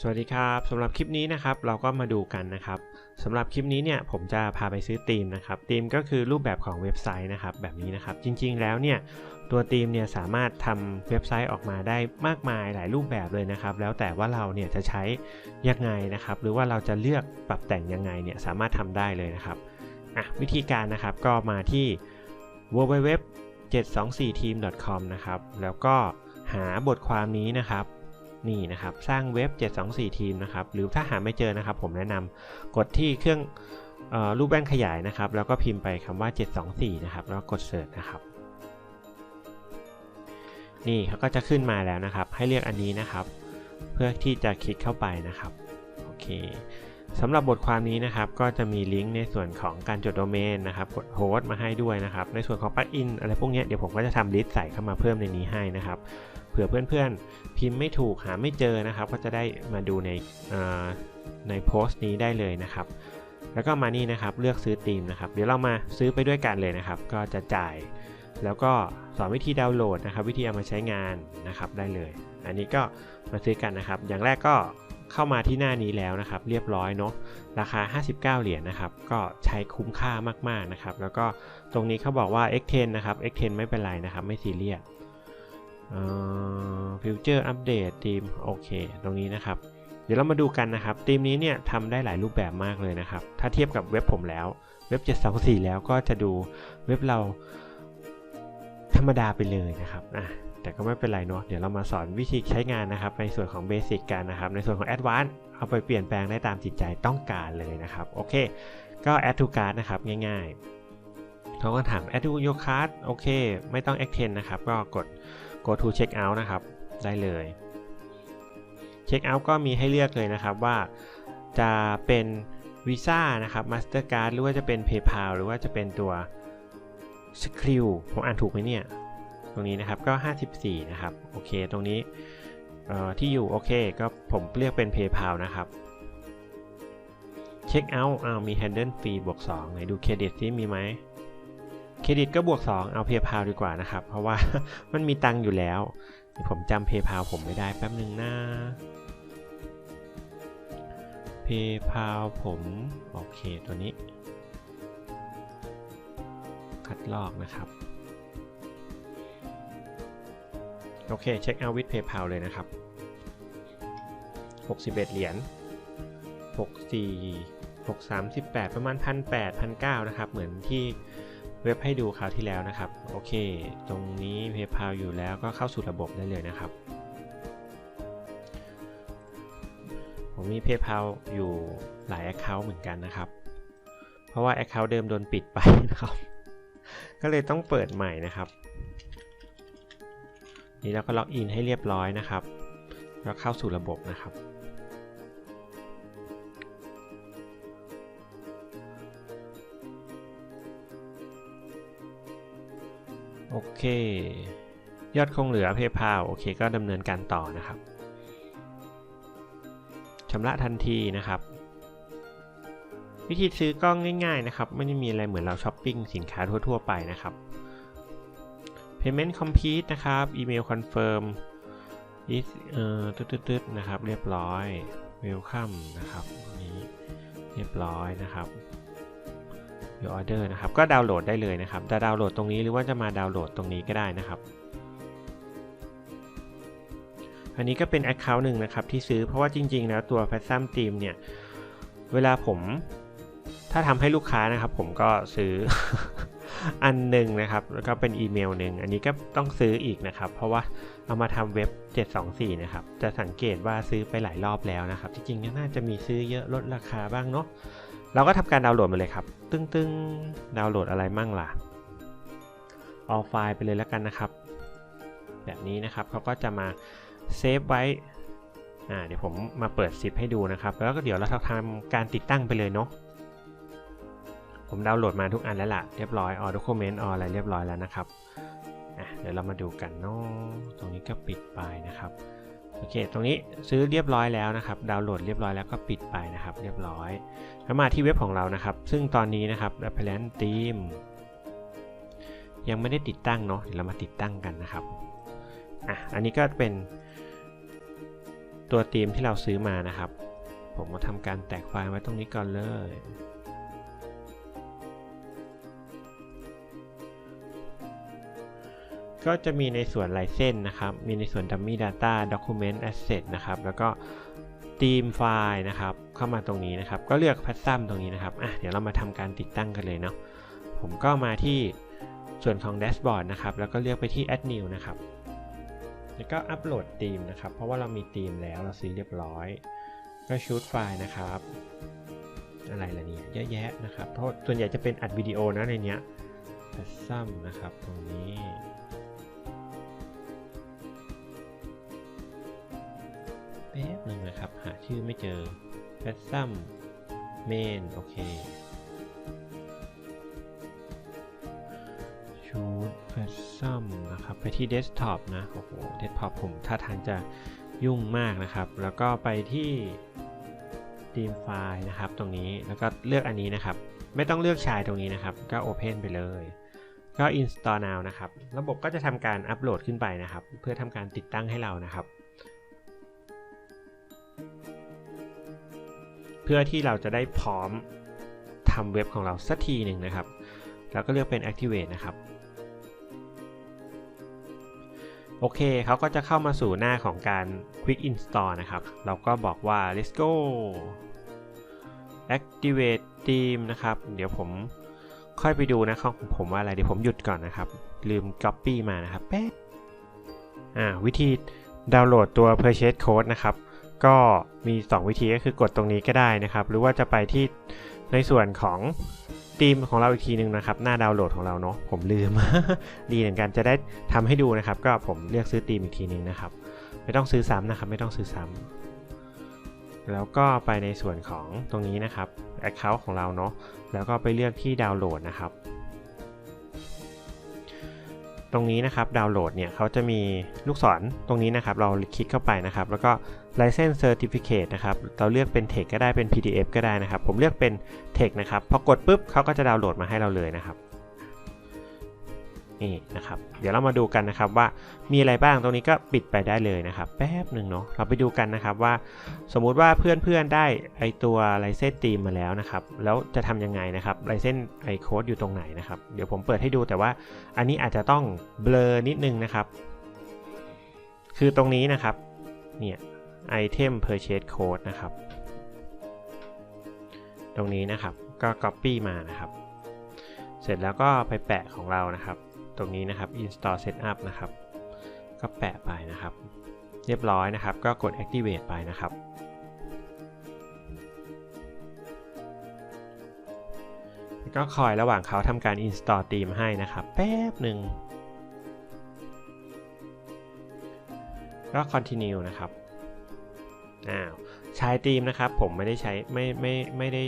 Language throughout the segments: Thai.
สวัสดีครับสำหรับคลิปนี้นะครับเราก็มาดูกันนะครับสำหรับคลิปนี้เนี่ยผมจะพาไปซื้อธีมนะครับธีมก็คือรูปแบบของเว็บไซต์นะครับแบบนี้นะครับจริงๆแล้วเนี่ยตัวธีมเนี่ยสามารถทำเว็บไซต์ออกมาได้มากมายหลายรูปแบบเลยนะครับ แล้วแต่ว่าเราเนี่ยจะใช้ยังไงนะครับ หรือว่าเราจะเลือกปรับแต่งยังไงเนี่ยสามารถทำได้เลยนะครับอะวิธีการนะครับก็มาที่ www 724 team com นะครับแล้วก็หาบทความนี้นะครับ นี่นะครับสร้างเว็บ 724 ทีมนะครับหรือถ้าหาไม่เจอนะครับ ผมแนะนำกดที่เครื่องออรูปแว่นขยายนะครับ แล้วก็พิมพ์ไปคำว่า 724 นะครับ แล้วกดเสิร์ชนะครับ นี่เขาก็จะขึ้นมาแล้วนะครับ ให้เลือกอันนี้นะครับ เพื่อที่จะคลิกเข้าไปนะครับโอเค สำหรับบทความนี้นะครับก็จะมีลิงก์ในส่วนของการจดโดเมนนะครับกดโฮสต์มาให้ด้วยนะครับ ในส่วนของปลั๊กอินอะไรพวกนี้เดี๋ยวผมก็จะทำลิสต์ใส่เข้ามาเพิ่มในนี้ให้นะครับเผื่อเพื่อนๆ พิมพ์ไม่ถูกหาไม่เจอนะครับ ก็จะได้มาดูในในโพสต์นี้ได้เลยนะครับ แล้วก็มานี่นะครับเลือกซื้อธีมนะครับ เดี๋ยวเรามาซื้อไปด้วยกันเลยนะครับ ก็จะจ่าย แล้วก็สอนวิธีดาวน์โหลดนะครับ วิธีเอามาใช้งานนะครับได้เลย อันนี้ก็มาซื้อกันนะครับ อย่างแรกก็ เข้ามาที่หน้านี้แล้วนะครับ เรียบร้อยเนาะราคา 59 เหรียญนะครับ ก็ใช้คุ้มค่ามากๆนะครับ แล้วก็ตรงนี้เขาบอกว่า X10 นะครับ X10 ไม่เป็นไรนะครับ ไม่ซีเรียสฟิวเจอร์อัปเดตทีมโอเค ตรงนี้นะครับ เดี๋ยวเรามาดูกันนะครับทีมนี้เนี่ยทำได้หลายรูปแบบมากเลยนะครับ ถ้าเทียบกับเว็บผมแล้ว เว็บ 724 แล้วก็จะดูเว็บเราธรรมดาไปเลยนะครับอะ แต่ก็ไม่เป็นไรเนาะเดี๋ยวเรามาสอนวิธีใช้งานนะครับ ในส่วนของเบสิกกันนะครับ ในส่วนของแอดวานซ์เอาไปเปลี่ยนแปลงได้ตามจิตใจต้องการเลยนะครับ โอเค ก็ add to cart นะครับง่ายๆเขาก็ถาม add to your cart โอเค ไม่ต้อง extend นะครับ ก็กด go to check out นะครับ ได้เลย check out ก็มีให้เลือกเลยนะครับว่าจะเป็น Visa นะครับ Mastercard หรือว่าจะเป็น PayPal หรือว่าจะเป็นตัว s c r e w ผมอ่านถูกไหมเนี่ย รงนี้นะครับก็ 54 นะครับ โอเค ตรงนี้ที่อยู่โอเค ก็ผมเลือกเป็น PayPal นะครับ เช็คเอาท์อ้าวมี Handle Fee บวก2ไหนดูเครดิตที่มีไหมเครดิตก็บวก 2 เอา PayPal ดีกว่านะครับ เพราะว่า มันมีตังค์อยู่แล้ว ผมจำ PayPal ผมไม่ได้แป๊บหนึ่งนะ PayPal ผม โอเค ตัวนี้ คัดลอกนะครับ โอเคเช็คเอาท์วิด PayPal เลยนะครับ 61 เหรียญ64 638 ประมาณ 1,800 1,900 นะครับ เหมือนที่เว็บให้ดูคราวที่แล้วนะครับ โอเค ตรงนี้ PayPal อยู่แล้วก็เข้าสู่ระบบได้เลยนะครับ ผมมี PayPal อยู่หลาย Account เหมือนกันนะครับ เพราะว่า Account เดิมโดนปิดไปนะครับ ก็เลยต้องเปิดใหม่นะครับ นี่เราก็ล็อกอินให้เรียบร้อยนะครับ แล้วเข้าสู่ระบบนะครับ โอเค ยอดคงเหลือ PayPal โอเคก็ดำเนินการต่อนะครับชำระทันทีนะครับ วิธีซื้อก็ง่าย ๆนะครับ ไม่ได้มีอะไรเหมือนเราช้อปปิ้งสินค้าทั่ว ๆ ไปนะครับ Payment complete นะครับ Email confirm is เอ่อตึ๊ดๆนะครับ เรียบร้อย Welcome นะครับนี้เรียบร้อยนะครับ Your order นะครับ ก็ดาวน์โหลดได้เลยนะครับ จะดาวน์โหลดตรงนี้หรือว่าจะมาดาวน์โหลดตรงนี้ก็ได้นะครับอันนี้ก็เป็น Account หนึ่งนะครับที่ซื้อเพราะว่าจริงๆแล้วตัว p a s s a m Team เนี่ย เวลาผมถ้าทำให้ลูกค้านะครับ ผมก็ซื้อ อันหนึ่งนะครับ แล้วก็เป็นอีเมลหนึ่ง อันนี้ก็ต้องซื้ออีกนะครับ เพราะว่าเอามาทำเว็บ 724 นะครับ จะสังเกตว่าซื้อไปหลายรอบแล้วนะครับ จริงๆ น่าจะมีซื้อเยอะลดราคาบ้างเนาะ เราก็ทำการดาวน์โหลดมาเลยครับ ตึ้งๆ ดาวน์โหลดอะไรมั่งล่ะ เอาไฟล์ไปเลยแล้วกันนะครับ แบบนี้นะครับเขาก็จะมาเซฟไว้อ่าเดี๋ยวผมมาเปิดซิปให้ดูนะครับ แล้วก็เดี๋ยวเราทำการติดตั้งไปเลยเนาะ ผมดาวน์โหลดมาทุกอันแล้วล่ะเรียบร้อยออ document อออะไรเรียบร้อยแล้วนะครับอะเดี๋ยวเรามาดูกันเนาะตรงนี้ก็ปิดไปนะครับโอเค ตรงนี้ซื้อเรียบร้อยแล้วนะครับ ดาวน์โหลดเรียบร้อยแล้วก็ปิดไปนะครับ เรียบร้อยแล้วมาที่เว็บของเรานะครับ ซึ่งตอนนี้นะครับ Apparent Theme ยังไม่ได้ติดตั้งเนาะเดี๋ยวเรามาติดตั้งกันนะครับอะอันนี้ก็เป็น ตัวธีมที่เราซื้อมานะครับ ผมมาทำการแตกไฟล์ไว้ตรงนี้ก่อนเลย ก็จะมีในส่วนลายเส้นนะครับ มีในส่วน Dummy Data Document Asset นะครับ แล้วก็ Theme File นะครับ เข้ามาตรงนี้นะครับ ก็เลือก p a t h u m ตรงนี้นะครับ อะ เดี๋ยวเรามาทำการติดตั้งกันเลยเนาะ ผมก็มาที่ส่วนของ Dashboard นะครับ แล้วก็เลือกไปที่ Add New นะครับ แล้วก็อัปโหลดธีมนะครับ เพราะว่าเรามีธีมแล้วเราซื้อเรียบร้อย ก็ชูดไฟล์นะครับ อะไรล่ะเนี่ย เยอะแยะนะครับ เพราะส่วนใหญ่จะเป็นอัดวิดีโอนะในเนี้ย p a t h u m นะครับ ตรงนี้ ป๊บหนึ่งนะครับ หาชื่อไม่เจอ p a t h u m main โอเคชูดแฟซัมนะครับ ไปที่เดสก์ท็อปนะ โอ้โห เดสก์ท็อปผมท่าทางจะยุ่งมากนะครับ แล้วก็ไปที่ทีมไฟล์นะครับตรงนี้แล้วก็เลือกอันนี้นะครับ ไม่ต้องเลือกชายตรงนี้นะครับ ก็ Open ไปเลย ก็ Install now นะครับ ระบบก็จะทำการอัปโหลดขึ้นไปนะครับ เพื่อทำการติดตั้งให้เรานะครับ พื่อที่เราจะได้พร้อมทำเว็บของเราสักทีหนึ่งนะครับ แล้วก็เลือกเป็น Activate นะครับ โอเคเขาก็จะเข้ามาสู่หน้าของการ Quick Install นะครับ เราก็บอกว่า let's go activate theme นะครับ เดี๋ยวผมค่อยไปดูนะของผมว่าอะไร เดี๋ยวผมหยุดก่อนนะครับ ลืม copy มานะครับแป๊บอ่าวิธีดาวน์โหลดตัว purchase code นะครับ ก็มี 2 วิธีก็คือกดตรงนี้ก็ได้นะครับ หรือว่าจะไปที่ในส่วนของธีมของเราอีกทีหนึ่งนะครับ หน้าดาวน์โหลดของเราเนาะผมลืม ดีเหมือนกันจะได้ทำให้ดูนะครับ ก็ผมเลือกซื้อธีมอีกทีหนึ่งนะครับ ไม่ต้องซื้อซ้ำนะครับ ไม่ต้องซื้อซ้ำแล้วก็ไปในส่วนของตรงนี้นะครับ Account ของเราเนาะแล้วก็ไปเลือกที่ดาวน์โหลดนะครับ ตรงนี้นะครับดาวน์โหลดเนี่ยเขาจะมีลูกศรตรงนี้นะครับ เราคลิกเข้าไปนะครับ แล้วก็ License Certificate นะครับ เราเลือกเป็น Text ก็ได้เป็น PDF ก็ได้นะครับ ผมเลือกเป็น Text นะครับ พอกดปุ๊บเขาก็จะดาวน์โหลดมาให้เราเลยนะครับ นี่นะครับ เดี๋ยวเรามาดูกันนะครับว่ามีอะไรบ้างตรงนี้ก็ปิดไปได้เลยนะครับ แป๊บหนึ่งเนาะเราไปดูกันนะครับว่า สมมุติว่าเพื่อนๆได้ไอตัวไลเซนตีมมาแล้วนะครับ แล้วจะทำยังไงนะครับไลเซนไอโค้ดอยู่ตรงไหนนะครับ เดี๋ยวผมเปิดให้ดูแต่ว่าอันนี้อาจจะต้องเบลอนิดนึงนะครับ คือตรงนี้นะครับเนี่ยไอเทม purchase code นะครับ ตรงนี้นะครับก็ copy มานะครับ เสร็จแล้วก็ไปแปะของเรานะครับ ตรงนี้นะครับ install setup นะครับ ก็แปะไปนะครับ เรียบร้อยนะครับ ก็กด activate ไปนะครับ ก็คอยระหว่างเขาทำการ install ธีมให้นะครับ แป๊บหนึ่งก็ continue นะครับอ้าวใช้ธีมนะครับ ผมไม่ได้ใช้ไม่ไม่ไม่ได้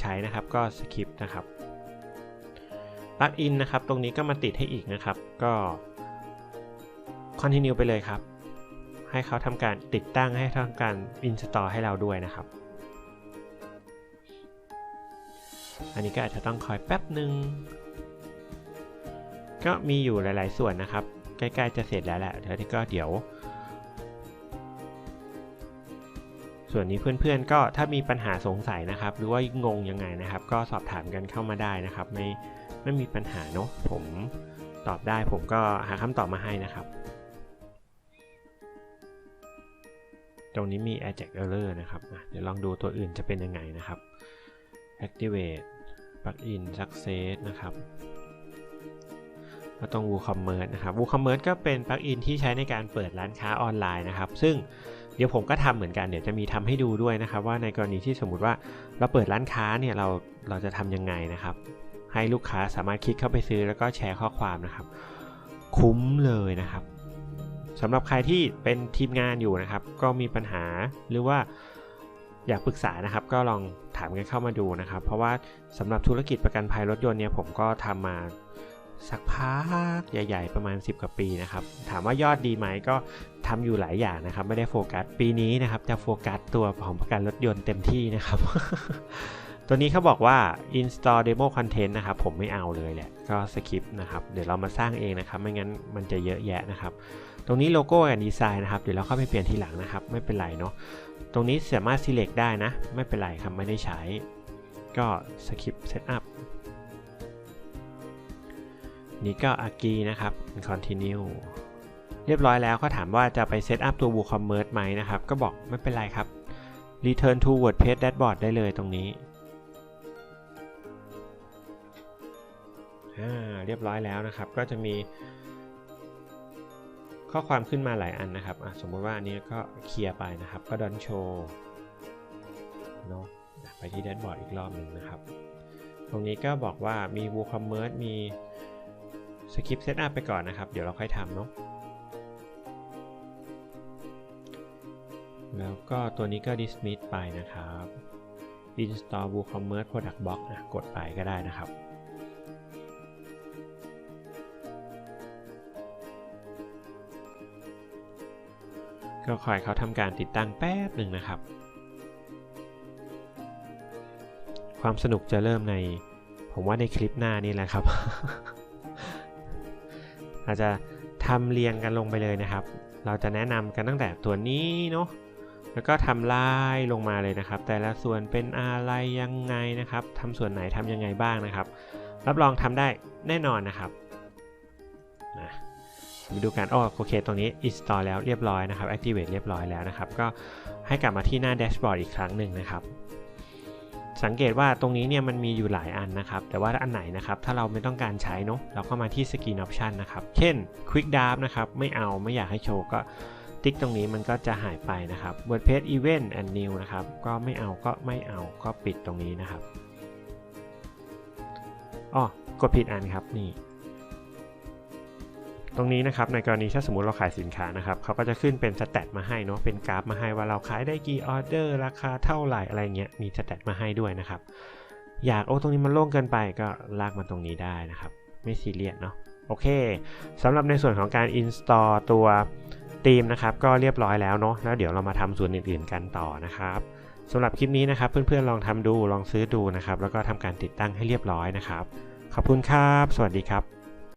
ใช้นะครับ ก็ skip นะครับ ปลั๊กอินนะครับ ตรงนี้ก็มาติดให้อีกนะครับ ก็ continue ไปเลยครับ ให้เขาทำการติดตั้งให้ทำการ install ให้เราด้วยนะครับ อันนี้ก็อาจจะต้องคอยแป๊บหนึ่ง ก็มีอยู่หลาย ๆ ส่วนนะครับ ใกล้ ๆ จะเสร็จแล้วแหละเดี๋ยวก็เดี๋ยว ส่วนนี้เพื่อน ๆ ก็ถ้ามีปัญหาสงสัยนะครับ หรือว่างงยังไงนะครับ ก็สอบถามกันเข้ามาได้นะครับ ไม่ ไม่มีปัญหาเนาะผมตอบได้ผมก็หาคำตอบมาให้นะครับ ตรงนี้มี Ajax Error นะครับ เดี๋ยวลองดูตัวอื่นจะเป็นยังไงนะครับ Activate Plugin Success นะครับก็ต้อง WooCommerce นะครับ WooCommerce ก็เป็นปลั๊กอินที่ใช้ในการเปิดร้านค้าออนไลน์นะครับ ซึ่งเดี๋ยวผมก็ทำเหมือนกัน เดี๋ยวจะมีทำให้ดูด้วยนะครับ ว่าในกรณีที่สมมุติว่าเราเปิดร้านค้าเนี่ยเราเราจะทำยังไงนะครับ ให้ลูกค้าสามารถคลิกเข้าไปซื้อแล้วก็แชร์ข้อความนะครับ คุ้มเลยนะครับสำหรับใครที่เป็นทีมงานอยู่นะครับ ก็มีปัญหาหรือว่าอยากปรึกษานะครับ ก็ลองถามกันเข้ามาดูนะครับ เพราะว่าสำหรับธุรกิจประกันภัยรถยนต์เนี่ยผมก็ทำมาสักพักใหญ่ ๆ ประมาณ 10 กว่าปีนะครับ ถามว่ายอดดีไหมก็ทำอยู่หลายอย่างนะครับ ไม่ได้โฟกัส ปีนี้นะครับ จะโฟกัสตัวของประกันรถยนต์เต็มที่นะครับ ตัวนี้เขาบอกว่า install demo content นะครับผมไม่เอาเลยแหละ ก็สคิปนะครับ เดี๋ยวเรามาสร้างเองนะครับ ไม่งั้นมันจะเยอะแยะนะครับ ตรงนี้โลโก้กับดีไซน์นะครับ เดี๋ยวเราเข้าไปเปลี่ยนทีหลังนะครับ ไม่เป็นไรเนาะ ตรงนี้สามารถ select ได้นะ ไม่เป็นไรครับ ไม่ได้ใช้ ก็ skip setup นี่ก็ AGI นะครับ continue เรียบร้อยแล้วก็ถามว่าจะไปเซตอัพตัว WooCommerce ไหมนะครับ ก็บอกไม่เป็นไรครับ Return to WordPress Dashboard ได้เลยตรงนี้ อ่าเรียบร้อยแล้วนะครับ ก็จะมี ข้อความขึ้นมาหลายอันนะครับสมมติว่าอันนี้ก็เคลียร์ไปนะครับ ก็ดอนโชว์เนาะไปที่แดชบอร์ดอีกรอบหนึ่งนะครับ ตรงนี้ก็บอกว่ามี WooCommerce มีสคริปต์เซตอัพไปก่อนนะครับ เดี๋ยวเราค่อยทำเนาะแล้วก็ตัวนี้ก็ dismiss ไปนะครับ install WooCommerce Product Box นะกดไปก็ได้นะครับ ก็คอยเขาทำการติดตั้งแป๊บหนึ่งนะครับ ความสนุกจะเริ่มใน ผมว่าในคลิปหน้านี่แหละครับ อาจจะทำเรียงกันลงไปเลยนะครับ เราจะแนะนำกันตั้งแต่ตัวนี้เนาะแล้วก็ทำลายลงมาเลยนะครับ แต่ละส่วนเป็นอะไรยังไงนะครับทำส่วนไหนทำยังไงบ้างนะครับ รับรองทำได้แน่นอนนะครับนะ มาดูกันอ๋อโอเค ตรงนี้ install แล้วเรียบร้อยนะครับ activate เรียบร้อยแล้วนะครับ ก็ให้กลับมาที่หน้าแดชบอร์ดอีกครั้งหนึ่งนะครับ สังเกตว่าตรงนี้เนี่ยมันมีอยู่หลายอันนะครับ แต่ว่าอันไหนนะครับ ถ้าเราไม่ต้องการใช้เนาะ เราก็มาที่ Screen Option นะครับ เช่น Quick Draft นะครับ ไม่เอา ไม่อยากให้โชว์ก็ติ๊กตรงนี้มันก็จะหายไปนะครับ WordPress Event and New นะครับ ก็ไม่เอา ก็ไม่เอา ก็ปิดตรงนี้นะครับอ๋อกดผิดอันครับ นี่ ตรงนี้นะครับในกรณีถ้าสมมติเราขายสินค้านะครับเขาก็จะขึ้นเป็นสแตทมาให้เนาะเป็นกราฟมาให้ว่าเราขายได้กี่ออเดอร์ราคาเท่าไหร่อะไรเงี้ยมีสแตทมาให้ด้วยนะครับอยากโอ้ตรงนี้มันโล่งเกินไปก็ลากมาตรงนี้ได้นะครับ ไม่ซีเรียสเนาะโอเคสำหรับในส่วนของการ install ตัวธีมนะครับก็เรียบร้อยแล้วเนาะแล้วเดี๋ยวเรามาทำส่วนอื่นๆกันต่อนะครับสำหรับคลิปนี้นะครับ เพื่อนๆลองทำดูลองซื้อดูนะครับ แล้วก็ทำการติดตั้งให้เรียบร้อยนะครับ ขอบคุณครับ สวัสดีครับ